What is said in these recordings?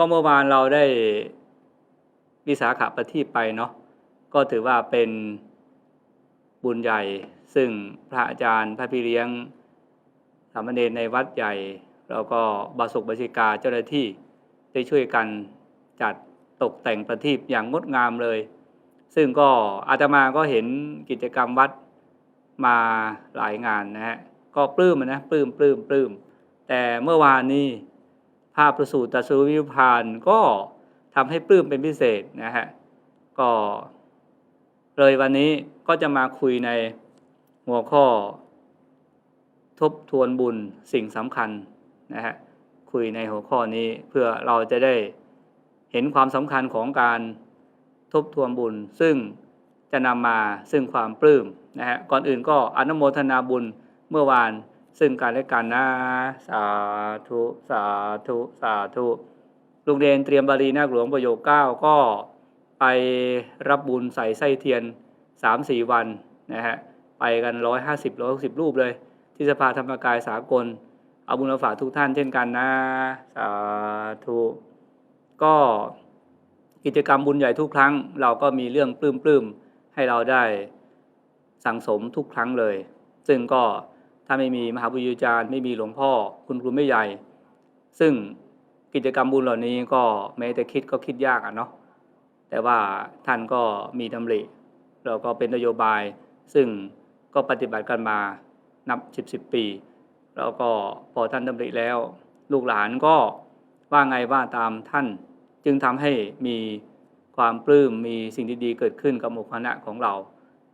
ก็เมื่อวานเราได้วิสาขประทีปไปเนาะก็ถือว่าเป็นบุญใหญ่ ซึ่งพระอาจารย์พระพี่เลี้ยงสามเณรในวัดใหญ่ แล้วก็บาสุกบาสิกาเจ้าหน้าที่ได้ช่วยกันจัดตกแต่งประทีปอย่างงดงามเลย ซึ่งก็อาตมาก็เห็นกิจกรรมวัดมาหลายงานนะฮะก็ปลื้มนะปลื้มปลื้มปลื้มแต่เมื่อวานนี้ ภาพประสูติตรัสรู้วิพานก็ทำให้ปลื้มเป็นพิเศษนะฮะก็เลยวันนี้ก็จะมาคุยในหัวข้อ ทบทวนบุญสิ่งสำคัญนะฮะคุยในหัวข้อนี้เพื่อเราจะได้เห็นความสำคัญของการทบทวนบุญ ซึ่งจะนำมาซึ่งความปลื้มนะฮะก่อนอื่นก็อนุโมทนาบุญเมื่อวาน ซึ่งการและกันนะ สาธุ สาธุ สาธุลุงเดนเตรียมบาลีนาคหลวงประโยคเก้าก็ไปรับบุญใส่ไส้เทียนสามสี่วันนะฮะไปกันร้อยห้าสิบร้อยสิบรูปเลย ที่สภาธรรมกายสากล เอาบุญมาฝากทุกท่านเช่นกันนะ สาธุก็กิจกรรมบุญใหญ่ทุกครั้ง เราก็มีเรื่องปลื้มๆให้เราได้สั่งสมทุกครั้งเลย ซึ่งก็ ถ้าไม่มีมหาบุญญาจารย์ไม่มีหลวงพ่อ คุณครูไม่ใหญ่ ซึ่งกิจกรรมบุญเหล่านี้ก็แม้แต่คิดก็คิดยากอะเนาะแต่ว่าท่านก็มีดำริแล้วก็เป็นนโยบาย ซึ่งก็ปฏิบัติกันมานับสิบสิบปี แล้วก็พอท่านดำริแล้ว ลูกหลานก็ว่าไงว่าตามท่านจึงทำให้มีความปลื้มมีสิ่งดีๆเกิดขึ้นกับหมู่คณะของเรา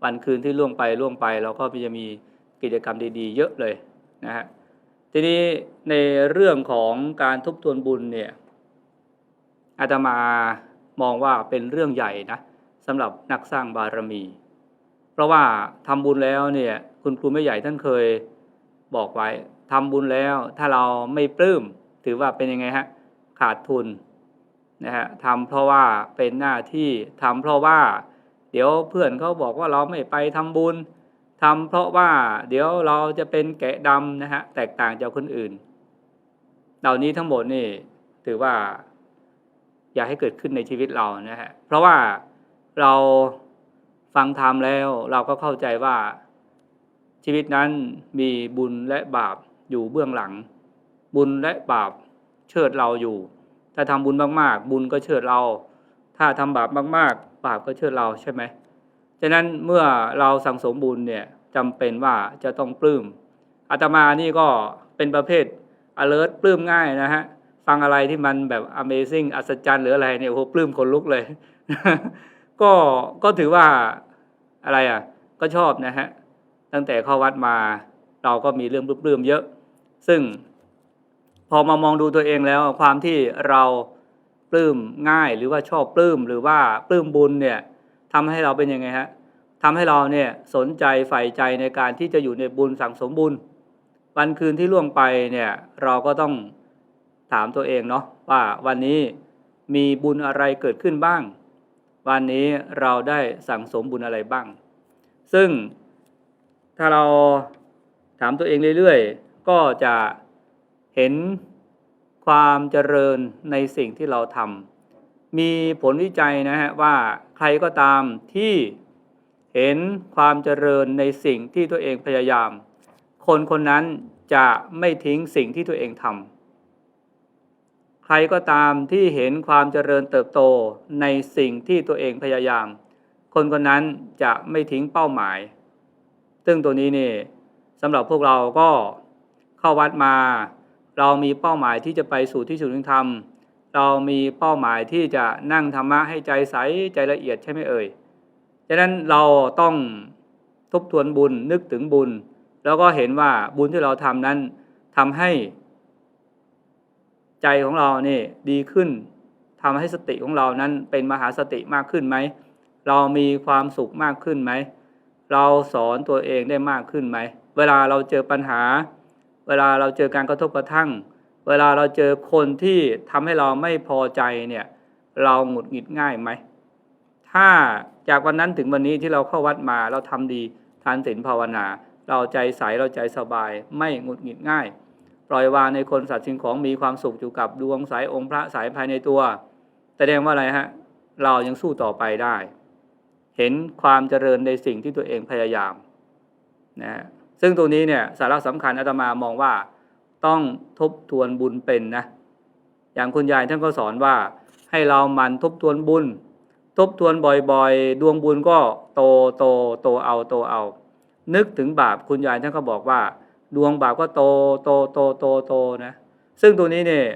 วันคืนที่ล่วงไปล่วงไปเราก็จะมี กิจกรรมดีๆ เยอะเลยนะฮะทีนี้ในเรื่องของการทบทวนบุญเนี่ยอาตมามองว่าเป็นเรื่องใหญ่นะสำหรับนักสร้างบารมี เพราะว่าทำบุญแล้วเนี่ยคุณครูไม่ใหญ่ท่านเคยบอกไว้ทำบุญแล้วถ้าเราไม่ปลื้มถือว่าเป็นยังไงฮะขาดทุนนะฮะทำเพราะว่าเป็นหน้าที่ทำเพราะว่า เดี๋ยวเพื่อนเขาบอกว่าเราไม่ไปทำบุญ ทำเพราะว่าเดี๋ยวเราจะเป็นแกะดำนะฮะแตกต่างจากคนอื่น เหล่านี้ทั้งหมดนี่ถือว่า อย่าให้เกิดขึ้นในชีวิตเรานะฮะเพราะว่าเราฟังธรรมแล้วเราก็เข้าใจว่าชีวิตนั้นมีบุญและบาปอยู่เบื้องหลัง บุญและบาปเชิดเราอยู่ ถ้าทำบุญมาก ๆ บุญก็เชิดเรา ถ้าทำบาปมาก ๆ บาปก็เชิดเราใช่ไหม ฉะนั้นเมื่อเราสั่งสมบุญเนี่ยจำเป็นว่าจะต้องปลื้มอาตมานี่ก็เป็นประเภท alert ปลื้มง่ายนะฮะฟังอะไรที่มันแบบ amazing อัศจรรย์หรืออะไรเนี่ยโอ้โหปลื้มคนลุกเลย ก็ก็ถือว่าอะไรอะ ก็ชอบนะฮะ ตั้งแต่เข้าวัดมา เราก็มีเรื่องปลื้มๆเยอะ ซึ่งพอมามองดูตัวเองแล้วความที่เราปลื้มง่ายหรือว่าชอบปลื้มหรือว่าปลื้มบุญเนี่ย ทำให้เราเป็นยังไงฮะทำให้เราเนี่ยสนใจใฝ่ใจในการที่จะอยู่ในบุญสั่งสมบุญวันคืนที่ล่วงไปเนี่ยเราก็ต้องถามตัวเองเนาะว่าวันนี้มีบุญอะไรเกิดขึ้นบ้าง วันนี้เราได้สั่งสมบุญอะไรบ้าง ซึ่งถ้าเราถามตัวเองเรื่อยๆ ก็จะเห็นความเจริญในสิ่งที่เราทำ มีผลวิจัยนะฮะว่าใครก็ตามที่เห็นความเจริญในสิ่งที่ตัวเองพยายาม คนคนนั้นจะไม่ทิ้งสิ่งที่ตัวเองทำใครก็ตามที่เห็นความเจริญเติบโตในสิ่งที่ตัวเองพยายาม คนคนนั้นจะไม่ทิ้งเป้าหมาย ซึ่งตัวนี้นี่สำหรับพวกเราก็เข้าวัดมา เรามีเป้าหมายที่จะไปสู่ที่สุดแห่งธรรม เรามีเป้าหมายที่จะนั่งธรรมะให้ใจใสใจละเอียดใช่ไหมเอ่ยฉะนั้นเราต้องทบทวนบุญนึกถึงบุญ แล้วก็เห็นว่าบุญที่เราทำนั้นทำให้ ใจของเราเนี่ยดีขึ้นทำให้สติของเรานั้นเป็นมหาสติมากขึ้นไหม เรามีความสุขมากขึ้นไหม เราสอนตัวเองได้มากขึ้นไหม เวลาเราเจอปัญหา เวลาเราเจอการกระทบกระทั่ง เวลาเราเจอคนที่ทำให้เราไม่พอใจเนี่ยเราหงุดหงิดง่ายไหม ถ้าจากวันนั้นถึงวันนี้ที่เราเข้าวัดมาเราทำดีทานศีลภาวนา เราใจใสเราใจสบาย ไม่หงุดหงิดง่าย ปล่อยวางในคนสัตว์สิ่งของมีความสุขอยู่กับดวงสายองค์พระสายภายในตัว แสดงว่าอะไรฮะ เรายังสู้ต่อไปได้ เห็นความเจริญในสิ่งที่ตัวเองพยายามนะฮะซึ่งตรงนี้เนี่ยสาระสำคัญอาตมามองว่า ต้องทบทวนบุญเป็นนะ อย่างคุณยายท่านก็สอนว่าให้เรามันทบทวนบุญ ทบทวนบ่อยๆ ดวงบุญก็โตโตโตเอาโตเอา นึกถึงบาปคุณยายท่านก็บอกว่า ดวงบาปก็โตโตโตโตโตนะ ซึ่งตัวนี้เนี่ย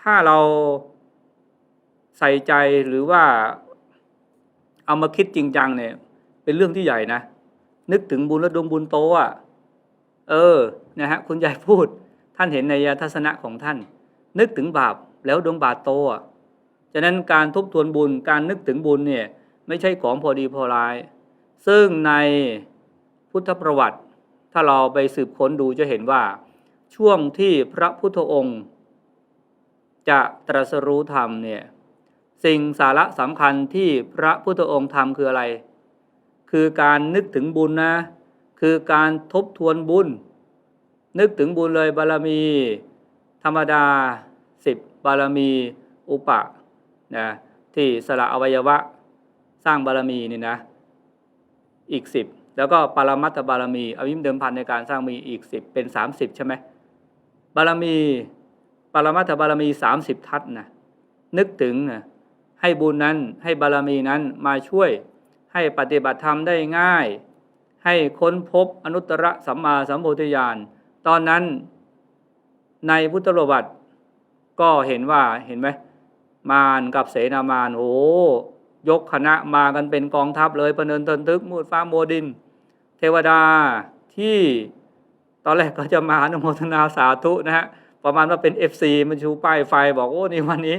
ถ้าเราใส่ใจหรือว่าเอามาคิดจริงจังเนี่ย เป็นเรื่องที่ใหญ่นะ นึกถึงบุญแล้วดวงบุญโตอะ เออนะฮะคุณยายพูดท่านเห็นในยทัศนะของท่าน นึกถึงบาปแล้วดวงบาปโตอะฉะนั้นการทบทวนบุญการนึกถึงบุญเนี่ยไม่ใช่ของพอดีพอร้าย ซึ่งในพุทธประวัติ ถ้าเราไปสืบค้นดูจะเห็นว่า ช่วงที่พระพุทธองค์ จะตรัสรู้ธรรมเนี่ยสิ่งสาระสำคัญที่พระพุทธองค์ทำคืออะไร คือการนึกถึงบุญนะ คือการทบทวนบุญ นึกถึงบุญเลยบารมี ธรรมดาสิบบารมีอุปะนะที่สละอวัยวะสร้างบารมีนี่นะอีกสิบแล้วก็ปรมัตถบารมีอวิมเดิมพันในการสร้างมีอีกสิบเป็นสามสิบใช่ไหมบารมีปรมัตถบารมีสามสิบทัศน์นะนึกถึงนะให้บุญนั้นให้บารมีนั้นมาช่วยให้ปฏิบัติธรรมได้ง่าย ให้ค้นพบอนุตตรสัมมาสัมโพธิญาณ ตอนนั้นในพุทธประวัติก็เห็นว่าเห็นไหมมารกับเสนามารโอ้ยกคณะมากันเป็นกองทัพเลยประเนินเทินทึกมูดฟ้าโมดิน เทวดาที่ตอนแรกก็จะมาอนุโมทนาสาธุนะฮะประมาณว่าเป็น FC มันชูป้ายไฟบอกโอ้นี่วันนี้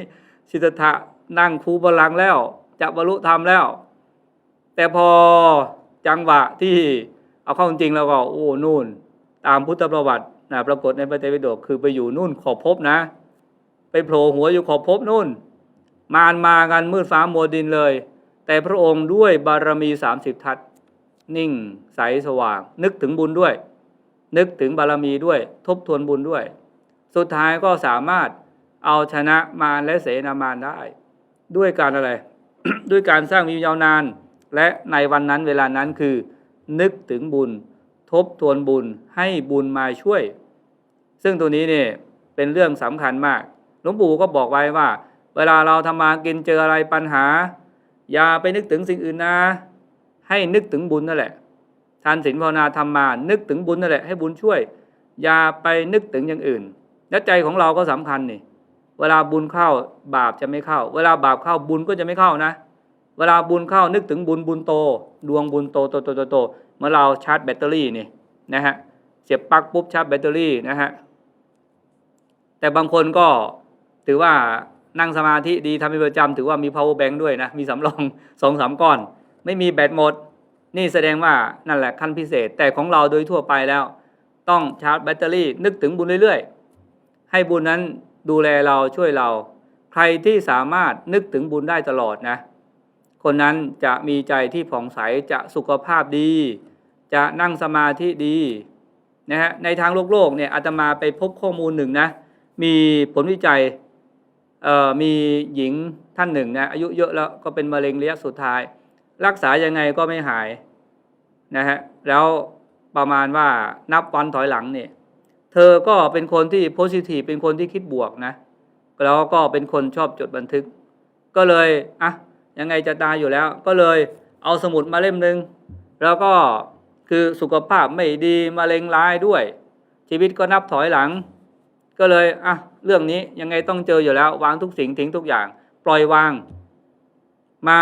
สิทธะนั่งคูบาลังแล้วจะบรรลุธรรมแล้ว แต่พอ จังหวะที่เอาเข้าจริงแล้วก็โอ้นู่น ตามพุทธประวัตินะปรากฏในพระเตปิฎกคือไปอยู่นู่นขอบภพนะ ไปโผล่หัวอยู่ขอบภพนู่น มารมากันมืดฟ้ามัวดินเลย แต่พระองค์ด้วยบารมีสามสิบทัศนิ่งใสสว่าง นึกถึงบุญด้วย นึกถึงบารมีด้วย ทบทวนบุญด้วย สุดท้ายก็สามารถเอาชนะมารและเสนามารได้ ด้วยการอะไร ด้วยการสร้างมียาวนาน และในวันนั้นเวลานั้นคือ นึกถึงบุญ ทบทวนบุญให้บุญมาช่วย ซึ่งตัวนี้เนี่ยเป็นเรื่องสำคัญมากหลวงปู่ก็บอกไว้ว่า เวลาเราทำมากินเจออะไรปัญหา อย่าไปนึกถึงสิ่งอื่นนะ ให้นึกถึงบุญนั่นแหละทานศีลภาวนาทำมา นึกถึงบุญนั่นแหละให้บุญช่วย อย่าไปนึกถึงอย่างอื่นและใจของเราก็สำคัญนี่เวลาบุญเข้าบาปจะไม่เข้า เวลาบาปเข้าบุญก็จะไม่เข้านะเเวลาบุญเข้านึกถึงบุญบุญโต ดวงบุญโตโตโตโตโตเมื่อเราชาร์จแบตเตอรี่นี่นะฮะเสียบปลั๊กปุ๊บชาร์จแบตเตอรี่นะฮะแต่บางคนก็ถือว่านั่งสมาธิดีทำเป็นประจำถือว่ามี power bank ด้วยนะ มีสำรองสองสามก้อน ไม่มีแบตหมด นี่แสดงว่านั่นแหละขั้นพิเศษ แต่ของเราโดยทั่วไปแล้ว ต้องชาร์จแบตเตอรี่นึกถึงบุญเรื่อยๆ ให้บุญนั้นดูแลเราช่วยเรา ใครที่สามารถนึกถึงบุญได้ตลอดนะ คนนั้นจะมีใจที่ผ่องใสจะสุขภาพดี จะนั่งสมาธิดีนะฮะในทางโลกโลกเนี่ยอาตมาไปพบข้อมูลหนึ่งนะมีผลวิจัยเอ่อมีหญิงท่านหนึ่งนะอายุเยอะแล้วก็เป็นมะเร็งระยะสุดท้าย รักษายังไงก็ไม่หายนะฮะแล้วประมาณว่านับวันถอยหลังเนี่ยเธอก็เป็นคนที่โพสิทีฟเป็นคนที่คิดบวกนะแล้วก็เป็นคนชอบจดบันทึก ก็เลยอะ ยังไงจะตายอยู่แล้ว ก็เลยเอาสมุดมาเล่มหนึ่งแล้วก็คือสุขภาพไม่ดีมะเร็งร้ายด้วย ชีวิตก็นับถอยหลัง ก็เลยอะเรื่องนี้ยังไงต้องเจออยู่แล้ว วางทุกสิ่งทิ้งทุกอย่าง ปล่อยวาง มา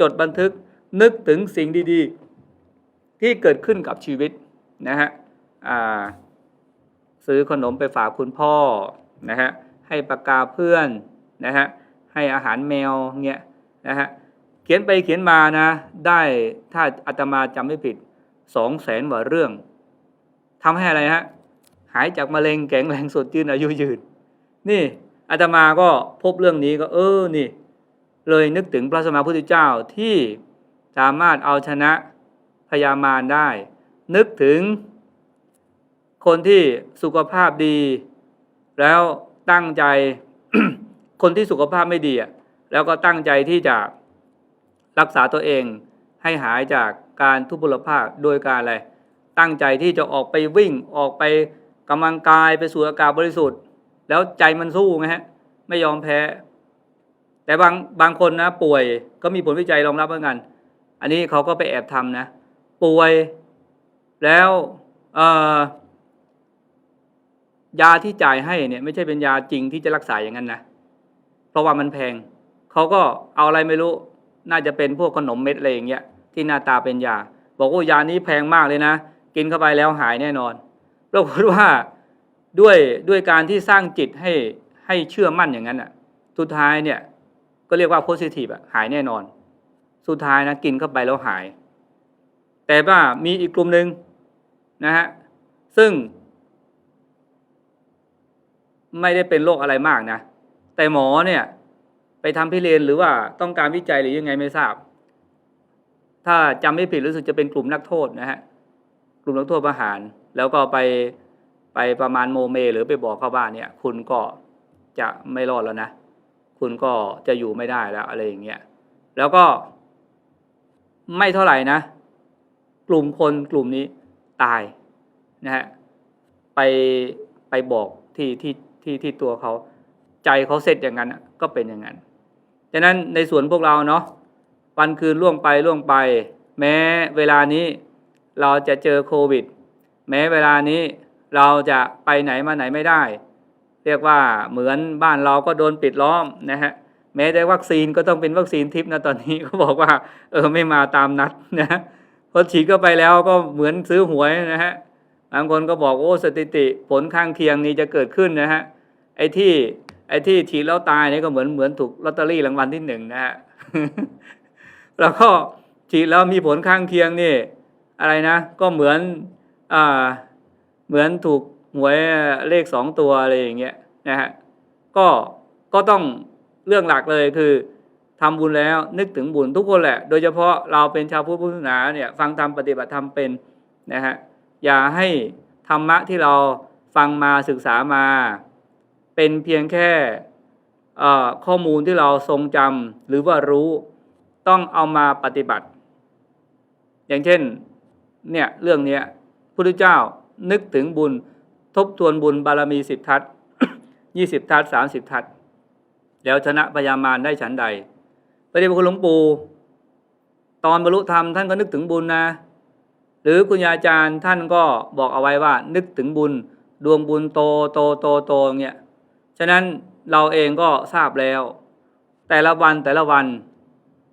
จดบันทึกนึกถึงสิ่งดีๆ ที่เกิดขึ้นกับชีวิตนะฮะอ่าซื้อขนมไปฝากคุณพ่อนะฮะให้ปากกาเพื่อนนะฮะให้อาหารแมวเงี้ย นะฮะเขียนไปเขียนมานะ ได้ถ้าอาตมาจำไม่ผิดสองแสนกว่าเรื่องทำให้อะไรฮะหายจากมะเร็งแข็งแรงสดชื่นอายุยืน นี่อาตมาก็พบเรื่องนี้ก็ เออนี่ เลยนึกถึงพระสมมาพุทธเจ้าที่สามารถเอาชนะพยามารได้ นึกถึงคนที่สุขภาพดี แล้วตั้งใจคนที่สุขภาพไม่ดีอะ แล้วก็ตั้งใจที่จะรักษาตัวเองให้หายจากการทุพพลภาพโดยการอะไร ตั้งใจที่จะออกไปวิ่งออกไปกำลังกายไปสู่อากาศบริสุทธิ์ แล้วใจมันสู้ไงฮะไม่ยอมแพ้ แต่บางบางคนนะ ป่วยก็มีผลวิจัยรองรับเหมือนกัน อันนี้เขาก็ไปแอบทำนะ ป่วยแล้วยาที่จ่ายให้เนี่ย ไม่ใช่เป็นยาจริงที่จะรักษาอย่างนั้นนะ เพราะว่ามันแพง เขาก็เอาอะไรไม่รู้ น่าจะเป็นพวกขนมเม็ดอะไรอย่างเงี้ยที่หน้าตาเป็นยา บอกว่ายานี้แพงมากเลยนะ กินเข้าไปแล้วหายแน่นอนปรากฏว่าด้วยด้วยการที่สร้างจิตให้ให้เชื่อมั่นอย่างนั้นอะ สุดท้ายเนี่ยก็เรียกว่าโพซิทีฟอะหายแน่นอน สุดท้ายนะกินเข้าไปแล้วหาย แต่ว่ามีอีกกลุ่มหนึ่งนะฮะซึ่ง ไม่ได้เป็นโรคอะไรมากนะ แต่หมอเนี่ย ไปทำพิเรนหรือว่าต้องการวิจัยหรือยังไงไม่ทราบ ถ้าจำไม่ผิดรู้สึกจะเป็นกลุ่มนักโทษนะฮะกลุ่มนักโทษประหาร แล้วก็ไปไปประมาณโมเม หรือไปบอกเข้าว่านเนี่ย คุณก็จะไม่รอดแล้วนะ คุณก็จะอยู่ไม่ได้แล้วอะไรอย่างเงี้ยแล้วก็ ไม่เท่าไหร่นะ กลุ่มคนกลุ่มนี้ตายนะฮะไปไปบอกที่ที่ที่ที่ตัวเขาใจเขาเสร็จอย่างนั้นก็เป็นอย่างนั้น ฉะนั้นในส่วนพวกเราเนาะวันคืนล่วงไปล่วงไป แม้เวลานี้เราจะเจอโควิด แม้เวลานี้เราจะไปไหนมาไหนไม่ได้ เรียกว่าเหมือนบ้านเราก็โดนปิดล้อมนะฮะแม้แต่วัคซีนก็ต้องเป็นวัคซีนทิพย์นะตอนนี้เขาบอกว่า เออไม่มาตามนัดนะพอฉีดเข้าไปแล้วก็เหมือนซื้อหวยนะฮะบางคนก็บอกโอ้สถิติผลข้างเคียงนี้จะเกิดขึ้นนะฮะไอ้ที่ ไอ้ที่ฉีดแล้วตายนี่ก็เหมือนเหมือนถูกลอตเตอรี่รางวัลที่หนึ่งนะฮะแล้วก็ฉีดแล้วมีผลข้างเคียงนี่ อะไรนะ ก็เหมือนอ่าเหมือนถูกหวยเลขสองตัวอะไรอย่างเงี้ยนะฮะก็ก็ต้องเรื่องหลักเลยคือทำบุญแล้วนึกถึงบุญทุกคนแหละ โดยเฉพาะเราเป็นชาวพุทธศาสนาเนี่ยฟังธรรมปฏิบัติธรรมเป็นนะฮะอย่าให้ธรรมะที่เราฟังมาศึกษามา เป็นเพียงแค่ข้อมูลที่เราทรงจำหรือว่ารู้ต้องเอามาปฏิบัติ อย่างเช่นเนี่ยเรื่องนี้พุทธเจ้านึกถึงบุญทบทวนบุญบารมีสิบทัศยี่สิบทัศสามสิบทัศแล้วชนะพยามารได้ฉันใดพระเดชพระคุณหลวงปู่ตอนบรรลุธรรมท่านก็นึกถึงบุญนะ หรือคุณยาอาจารย์ท่านก็บอกเอาไว้ว่า นึกถึงบุญ ดวงบุญโตโตโตโตเงี้ยะนั้นเราเองก็ทราบแล้ว แต่ละวันแต่ละวัน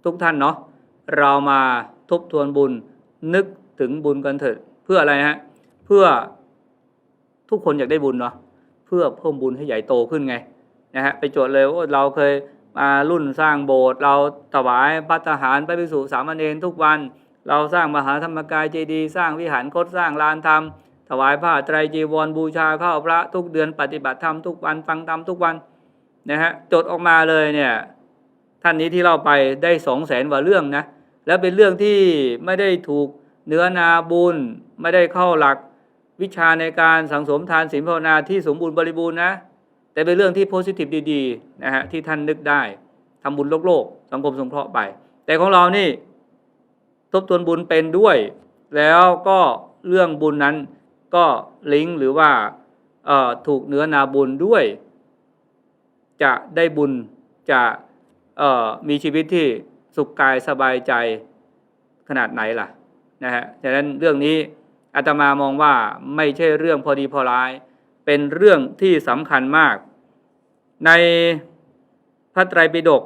ทุกท่านเนาะเรามาทบทวนบุญนึกถึงบุญกันเถิดเพื่ออะไรฮะเพื่อทุกคนอยากได้บุญเนาะเพื่อเพิ่มบุญให้ใหญ่โตขึ้นไงนะฮะไปโจทย์เลยว่าเราเคยมารุ่นสร้างโบสถ์เราถวายพัฒหารไปพิสุสามเณรทุกวัน เราสร้างมหาธรรมกายเจดีย์สร้างวิหารคดสร้างลานธรรม ถวายผ้าไตรจีวรบูชาข้าพระทุกเดือนปฏิบัติธรรมทุกวันฟังธรรมทุกวันนะฮะจดออกมาเลยเนี่ยท่านนี้ที่เราไปได้สองแสนกว่าเรื่องนะแล้วเป็นเรื่องที่ไม่ได้ถูกเนื้อนาบุญไม่ได้เข้าหลักวิชาในการสังสมทานศีลภาวนาที่สมบูรณ์บริบูรณ์นะแต่เป็นเรื่องที่โพสิทีฟดีๆนะฮะที่ท่านนึกได้ทำบุญโลกโลกสังคมสงเคราะห์ไป แต่ของเรานี่ทบทวนบุญเป็นด้วย แล้วก็เรื่องบุญนั้น ก็ลิงก์หรือว่าถูกเนื้อนาบุญด้วย จะได้บุญจะมีชีวิตที่สุขกายสบายใจขนาดไหนล่ะนะฮะฉะนั้นเรื่องนี้อาตมามองว่าไม่ใช่เรื่องพอดีพอร้าย เป็นเรื่องที่สำคัญมาก ในพระไตรปิฎก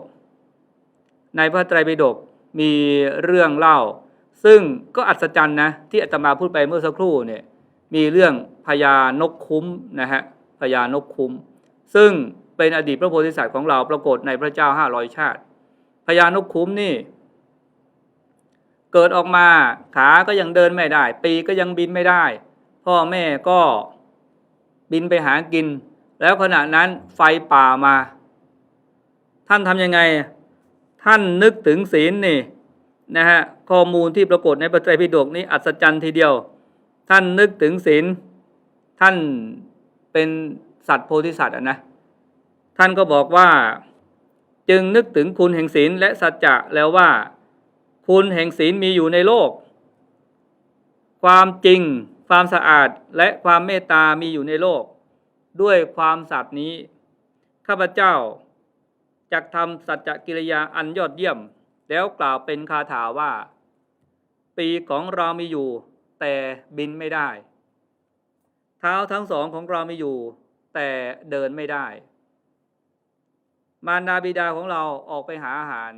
ในพระไตรปิฎกมีเรื่องเล่า ซึ่งก็อัศจรรย์นะที่อาตมาพูดไปเมื่อสักครู่เนี่ย มีเรื่องพญานกคุ้มนะฮะพญานกคุ้ม ซึ่งเป็นอดีตพระโพธิสัตว์ของเราปรากฏในพระเจ้าห้าร้อยชาติพญานกคุ้มนี่ เกิดออกมาขาก็ยังเดินไม่ได้ ปีก็ยังบินไม่ได้ พ่อแม่ก็บินไปหากิน แล้วขณะนั้นไฟป่ามา ท่านทำยังไง ท่านนึกถึงศีลนี่นะฮะข้อมูลที่ปรากฏในพระไตรปิฎกนี้อัศจรรย์ทีเดียว ท่านนึกถึงศีลท่านเป็นสัตว์โพธิสัตว์อะนะท่านก็บอกว่าจึงนึกถึงคุณแห่งศีลและสัจจะแล้วว่า คุณแห่งศีลมีอยู่ในโลก ความจริง ความสะอาดและความเมตตามีอยู่ในโลก ด้วยความสัตย์นี้ ข้าพเจ้าจักทำสัจจกิริยาอันยอดเยี่ยม แล้วกล่าวเป็นคาถาว่า ปีของเรามีอยู่ แต่บินไม่ได้ เท้าทั้งสองของเรามีอยู่ แต่เดินไม่ได้ มารดาบิดาของเราออกไปหาอาหาร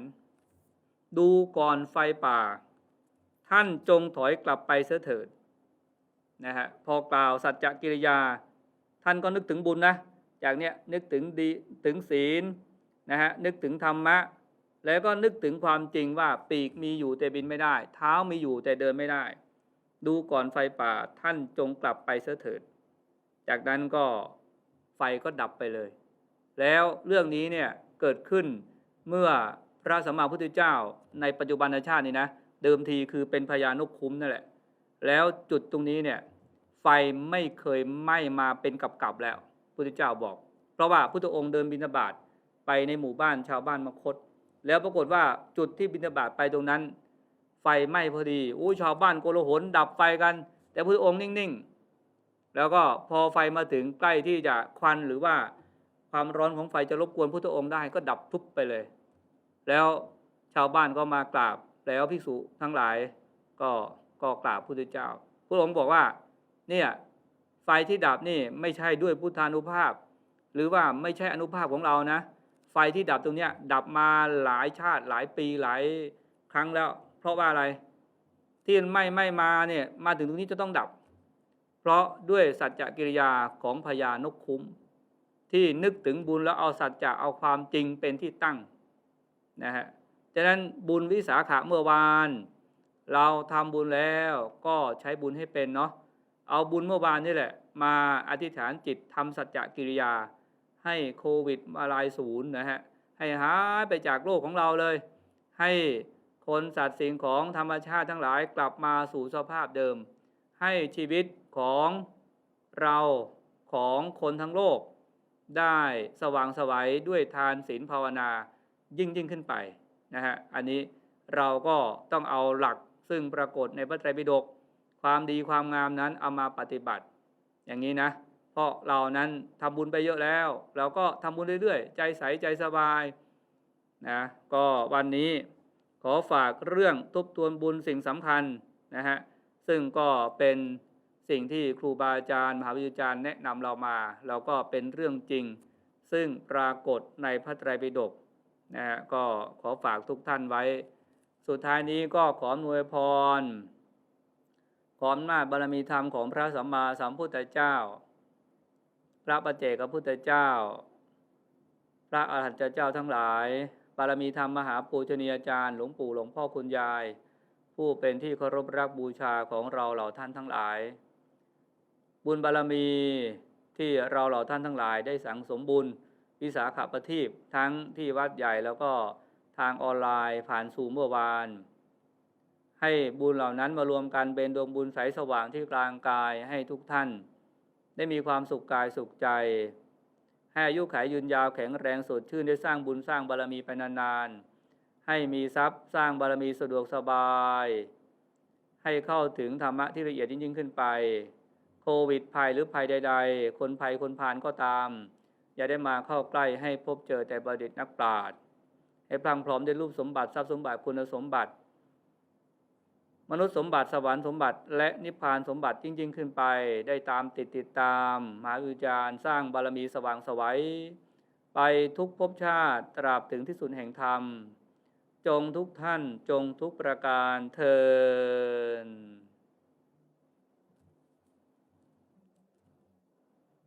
ดูก่อนไฟป่า ท่านจงถอยกลับไปเสถิดนะฮะพอกล่าวสัจจกิริยา ท่านก็นึกถึงบุญนะจากเนี้ยนึกถึงดีถึงศีลนะฮะนึกถึงธรรมะ แล้วก็นึกถึงความจริงว่าปีกมีอยู่แต่บินไม่ได้ เท้ามีอยู่แต่เดินไม่ได้ ดูก่อนไฟป่าท่านจงกลับไปเสถิด จากนั้นก็ไฟก็ดับไปเลย แล้วเรื่องนี้เนี่ยเกิดขึ้นเมื่อพระสัมมาพุทธเจ้าในปัจจุบันชาตินี้นะเดิมทีคือเป็นพญานกคุ้มนั่นแหละ แล้วจุดตรงนี้เนี่ยไฟไม่เคยไหม้มาเป็นกับๆแล้วพุทธเจ้าบอก เพราะว่าพุทธองค์เดินบิณฑบาตไปในหมู่บ้านชาวบ้านมคต แล้วปรากฏว่าจุดที่บิณฑบาตไปตรงนั้น ไฟไหม้พอดีอู้ชาวบ้านโกลาหลดับไฟกัน แต่พุทธองค์นิ่งๆ แล้วก็พอไฟมาถึงใกล้ที่จะควันหรือว่าความร้อนของไฟจะรบกวนพุทธองค์ได้ก็ดับทุบไปเลย แล้วชาวบ้านก็มากราบแล้วภิกษุทั้งหลายก็ก็กราบพุทธเจ้าพระองค์บอกว่าเนี่ยไฟที่ดับนี่ไม่ใช่ด้วยพุทธานุภาพ หรือว่าไม่ใช่อนุภาพของเรานะ ไฟที่ดับตรงเนี้ยดับมาหลายชาติหลายปีหลายครั้งแล้ว เพราะว่าอะไร ที่ไม่ไม่มาเนี่ยมาถึงตรงนี้จะต้องดับ เพราะด้วยสัจจกิริยาของพญานกคุ้ม ที่นึกถึงบุญแล้วเอาสัจจะเอาความจริงเป็นที่ตั้งนะฮะฉะนั้นบุญวิสาขะเมื่อวาน เราทำบุญแล้วก็ใช้บุญให้เป็นเนาะเอาบุญเมื่อวานนี่แหละ มาอธิษฐานจิตทำสัจจกิริยา ให้โควิดมาลายศูนย์นะฮะให้หายไปจากโลกของเราเลย ให้ คนสัตว์สิ่งของธรรมชาติทั้งหลายกลับมาสู่สภาพเดิม ให้ชีวิตของเราของคนทั้งโลก ได้สว่างสวัยด้วยทานศีลภาวนายิ่งยิ่งขึ้นไปนะฮะอันนี้เราก็ต้องเอาหลักซึ่งปรากฏในพระไตรปิฎกความดีความงามนั้นเอามาปฏิบัติ อย่างนี้นะเพราะเรานั้นทำบุญไปเยอะแล้ว เราก็ทำบุญเรื่อยๆ ใจใสใจสบายนะก็วันนี้ ขอฝากเรื่องทบทวนบุญสิ่งสำคัญนะฮะซึ่งก็เป็นสิ่งที่ครูบาอาจารย์มหาวิทยาจารย์แนะนำเรามาเราก็เป็นเรื่องจริง ซึ่งปรากฏในพระไตรปิฎกนะฮะก็ขอฝากทุกท่านไว้ สุดท้ายนี้ก็ขออนวยพร ขออำนาจบารมีธรรมของพระสัมมาสัมพุทธเจ้า พระปัจเจกพุทธเจ้า พระอรหันตเจ้าทั้งหลาย บารมีธรรมมหาปูชนียาจารย์ หลวงปู่หลวงพ่อคุณยาย ผู้เป็นที่เคารพรักบูชาของเราเหล่าท่านทั้งหลาย บุญบารมีที่เราเหล่าท่านทั้งหลาย ได้สังสมบุญวิสาขประทีปทั้งที่วัดใหญ่แล้วก็ทางออนไลน์ผ่านซูมเมื่อวาน ให้บุญเหล่านั้นมารวมกันเป็นดวงบุญใสสว่างที่กลางกายให้ทุกท่าน ได้มีความสุขกายสุขใจ ให้อายุขายยืนยาวแข็งแรงสดชื่นได้สร้างบุญสร้างบารมีไปนานๆ ให้มีทรัพย์สร้างบารมีสะดวกสบาย ให้เข้าถึงธรรมะที่ละเอียดยิ่งขึ้นไป โควิดภัยหรือภัยใด ๆ คนภัยคนพานก็ตาม อย่าได้มาเข้าใกล้ให้พบเจอแต่บัณฑิตนักปราชญ์ให้พลังพร้อมด้วยรูปสมบัติทรัพย์สมบัติคุณสมบัติ มนุษย์สมบัติสวรรค์สมบัติและนิพพานสมบัติจริง ๆ ขึ้นไป ได้ตามติดติดตามมหาวิจารสร้างบารมีสว่างสวัยไปทุกภพชาติตราบถึงที่สุดแห่งธรรม จงทุกท่านจงทุกประการเทิน